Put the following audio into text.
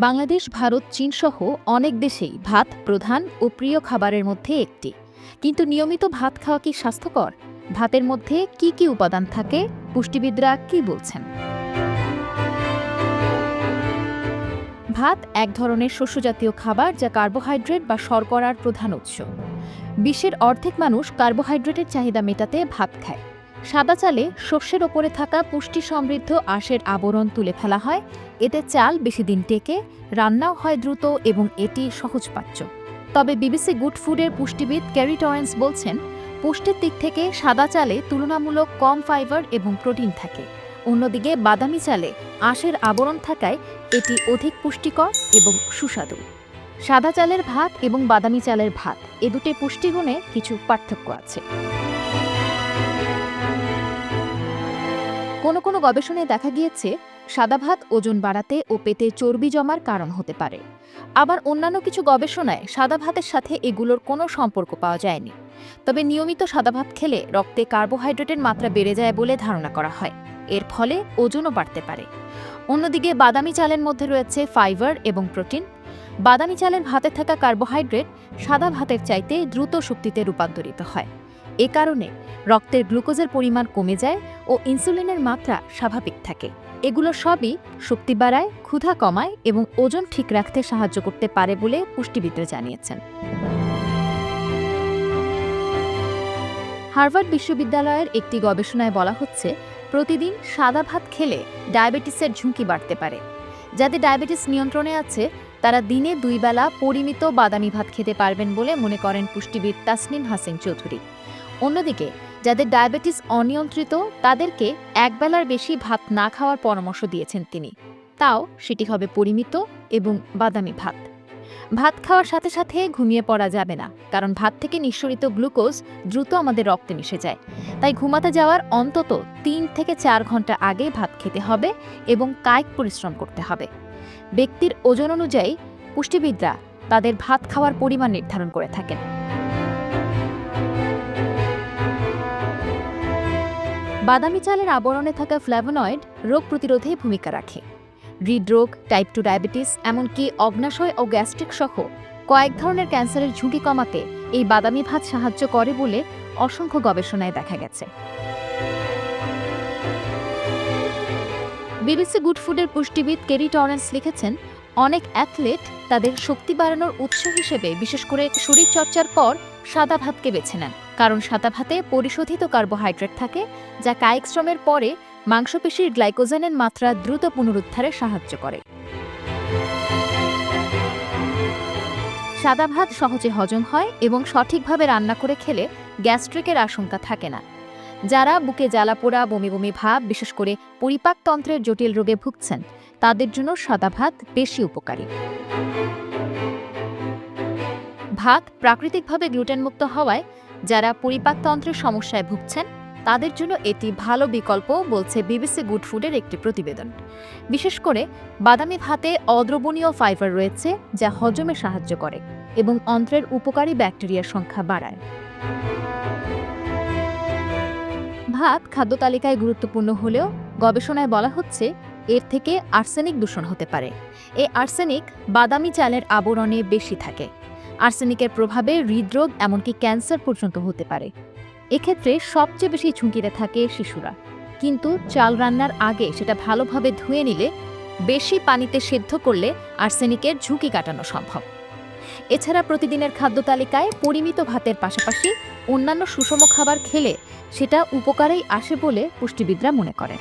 বাংলাদেশ, ভারত, চীন সহ অনেক দেশেই ভাত প্রধান ও প্রিয় খাবারের মধ্যে একটি। কিন্তু নিয়মিত ভাত খাওয়া কি স্বাস্থ্যকর? ভাতের মধ্যে কি কি উপাদান থাকে? পুষ্টিবিদরা কি বলছেন? ভাত এক ধরনের শস্যজাতীয় খাবার যা কার্বোহাইড্রেট বা শর্করার প্রধান উৎস। বিশ্বের অর্ধেক মানুষ কার্বোহাইড্রেটের চাহিদা মেটাতে ভাত খায়। সাদা চালে শস্যের ওপরে থাকা পুষ্টি সমৃদ্ধ আঁশের আবরণ তুলে ফেলা হয়। এতে চাল বেশি দিন টেকে, রান্নাও হয় দ্রুত এবং এটি সহজপাচ্য। তবে বিবিসি গুড ফুডের পুষ্টিবিদ ক্যারি টরেন্স বলছেন, পুষ্টির দিক থেকে সাদা চালে তুলনামূলক কম ফাইবার এবং প্রোটিন থাকে। অন্যদিকে বাদামি চালে আঁশের আবরণ থাকায় এটি অধিক পুষ্টিকর এবং সুস্বাদু। সাদা চালের ভাত এবং বাদামি চালের ভাত, এ দুটি পুষ্টিগুণে কিছু পার্থক্য আছে। কোনো কোনো গবেষণায় দেখা গিয়েছে, সাদা ভাত ওজন বাড়াতে ও পেটে চর্বি জমার কারণ হতে পারে। আবার অন্যান্য কিছু গবেষণায় সাদা ভাতের সাথে এগুলোর কোনো সম্পর্ক পাওয়া যায়নি। তবে নিয়মিত সাদা ভাত খেলে রক্তে কার্বোহাইড্রেটের মাত্রা বেড়ে যায় বলে ধারণা করা হয়। এর ফলে ওজনও বাড়তে পারে। অন্যদিকে বাদামি চালের মধ্যে রয়েছে ফাইবার এবং প্রোটিন। বাদামি চালের ভাতে থাকা কার্বোহাইড্রেট সাদা ভাতের চাইতে দ্রুত শক্তিতে রূপান্তরিত হয়। এ কারণে রক্তের গ্লুকোজের পরিমাণ কমে যায় ও ইনসুলিনের মাত্রা স্বাভাবিক থাকে। এগুলো সবই শক্তি বাড়ায়, ক্ষুধা কমায় এবং ওজন ঠিক রাখতে সাহায্য করতে পারে বলে পুষ্টিবিদরা জানিয়েছেন। হার্ভার্ড বিশ্ববিদ্যালয়ের একটি গবেষণায় বলা হচ্ছে, প্রতিদিন সাদা ভাত খেলে ডায়াবেটিসের ঝুঁকি বাড়তে পারে। যাদের ডায়াবেটিস নিয়ন্ত্রণে আছে, তারা দিনে দুই বেলা পরিমিত বাদামি ভাত খেতে পারবেন বলে মনে করেন পুষ্টিবিদ তাসনিম হাসিন চৌধুরী। অন্যদিকে, যাদের ডায়াবেটিস অনিয়ন্ত্রিত, তাদেরকে একবেলার বেশি ভাত না খাওয়ার পরামর্শ দিয়েছেন তিনি। তাও সেটি হবে পরিমিত এবং বাদামি ভাত। ভাত খাওয়ার সাথে সাথে ঘুমিয়ে পড়া যাবে না, কারণ ভাত থেকে নিঃসরিত গ্লুকোজ দ্রুত আমাদের রক্তে মিশে যায়। তাই ঘুমাতে যাওয়ার অন্তত তিন থেকে চার ঘণ্টা আগে ভাত খেতে হবে এবং কায়িক পরিশ্রম করতে হবে। ব্যক্তির ওজন অনুযায়ী পুষ্টিবিদরা তাদের ভাত খাওয়ার পরিমাণ নির্ধারণ করে থাকেন। বাদামি চালের আবরণে থাকা ফ্ল্যাভোনয়েড রোগ প্রতিরোধে ভূমিকা রাখে। হৃদরোগ টাইপ টু ডায়াবেটিস এমনকি অগ্নাশয় ও গ্যাস্ট্রিক সহ কয়েক ধরনের ক্যান্সারের ঝুঁকি কমাতে এই বাদামি ভাত সাহায্য করে বলে অসংখ্য গবেষণায় দেখা গেছে। বিবিসি গুড ফুডের পুষ্টিবিদ কেরি টরেন্স লিখেছেন, অনেক অ্যাথলেট তাদের শক্তি বাড়ানোর উৎস হিসেবে বিশেষ করে শরীরচর্চার পর সাদা ভাতকে বেছে নেন, কারণ সাদা ভাতে পরিশোধিত কার্বোহাইড্রেট থাকে, যা কায়িক শ্রমের পরে মাংসপেশির গ্লাইকোজেনের মাত্রা দ্রুত পুনরুদ্ধারে সাহায্য করে। সাদা ভাত সহজে হজম হয় এবং সঠিকভাবে রান্না করে খেলে গ্যাস্ট্রিকের আশঙ্কা থাকে না। যারা বুকে জ্বালাপোড়া বমি বমি ভাব, বিশেষ করে পরিপাকতন্ত্রের জটিল রোগে ভুগছেন, তাদের জন্য সাদা ভাত বেশি উপকারী। ভাত প্রাকৃতিকভাবে গ্লুটেনমুক্ত হওয়ায় যারা পরিপাকতন্ত্রের সমস্যায় ভুগছেন, তাদের জন্য এটি ভালো বিকল্প বলছে বিবিসি গুড ফুডের একটি প্রতিবেদন। বিশেষ করে বাদামি ভাতে অদ্রবণীয় ফাইবার রয়েছে যা হজমে সাহায্য করে এবং অন্ত্রের উপকারী ব্যাকটেরিয়ার সংখ্যা বাড়ায়। ভাত খাদ্য তালিকায় গুরুত্বপূর্ণ হলেও গবেষণায় বলা হচ্ছে এর থেকে আর্সেনিক দূষণ হতে পারে। এই আর্সেনিক বাদামি চালের আবরণে বেশি থাকে। আর্সেনিকের প্রভাবে হৃদরোগ এমনকি ক্যান্সার পর্যন্ত হতে পারে। এক্ষেত্রে সবচেয়ে বেশি ঝুঁকিতে থাকে শিশুরা। কিন্তু চাল রান্নার আগে সেটা ভালোভাবে ধুয়ে নিলে, বেশি পানিতে সেদ্ধ করলে আর্সেনিকের ঝুঁকি কাটানো সম্ভব। এছাড়া প্রতিদিনের খাদ্য তালিকায় পরিমিত ভাতের পাশাপাশি অন্যান্য সুষম খাবার খেলে সেটা উপকারেই আসে বলে পুষ্টিবিদরা মনে করেন